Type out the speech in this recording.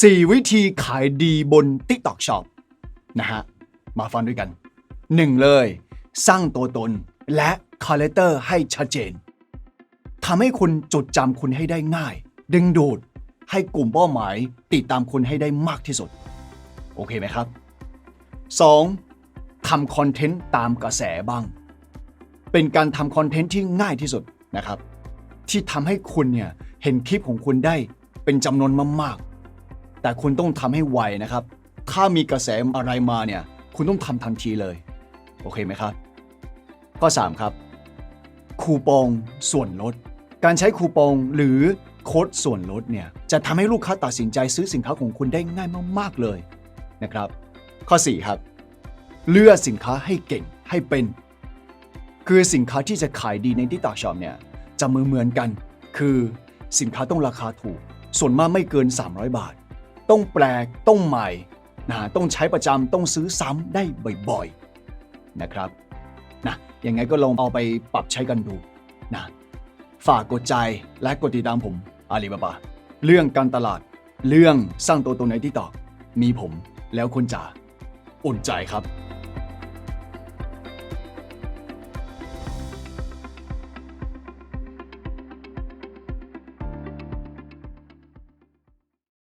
4 วิธีขายดีบน TikTok Shop นะฮะ มาฟังด้วยกัน 1 เลย สร้างตัวตนและคาแรคเตอร์ให้ชัดเจนทำให้คุณจดจำคุณให้ได้ง่าย ดึงดูดให้กลุ่มเป้าหมายติดตามคุณให้ได้มากที่สุด โอเคไหมครับ 2. ทำคอนเทนต์ตามกระแสบ้าง เป็นการทำคอนเทนต์ที่ง่ายที่สุดนะครับ ที่ทำให้คุณเนี่ยเห็นคลิปของคุณได้เป็นจำนวนมากๆ แต่คุณต้องทำให้ไวนะครับ ถ้ามีกระแสอะไรมาเนี่ย คุณต้องทำทันทีเลย โอเคไหมครับ ข้อ 3 ครับ คูปองส่วนลด การใช้คูปองหรือโค้ดส่วนลดเนี่ย จะทำให้ลูกค้าตัดสินใจซื้อสินค้าของคุณได้ง่ายมากๆเลยนะครับ ข้อ 4 ครับ เลือกสินค้าให้เก่งให้เป็น คือสินค้าที่จะขายดีใน TikTok Shop เนี่ยจะมือเหมือนกัน คือสินค้าต้องราคาถูก ส่วนมากไม่เกิน 300 บาท ต้องแปลกต้องใหม่นะต้องใช้ประจำต้องซื้อซ้ำได้บ่อยๆนะครับนะยังไงก็ลองเอาไปปรับใช้กันดูนะฝากกดใจและกดติดตามผมอาลีบาบาเรื่องการตลาด เรื่องสร้างตัวตนในที่ต่อมีผมแล้วคุณจะอุ่นใจครับ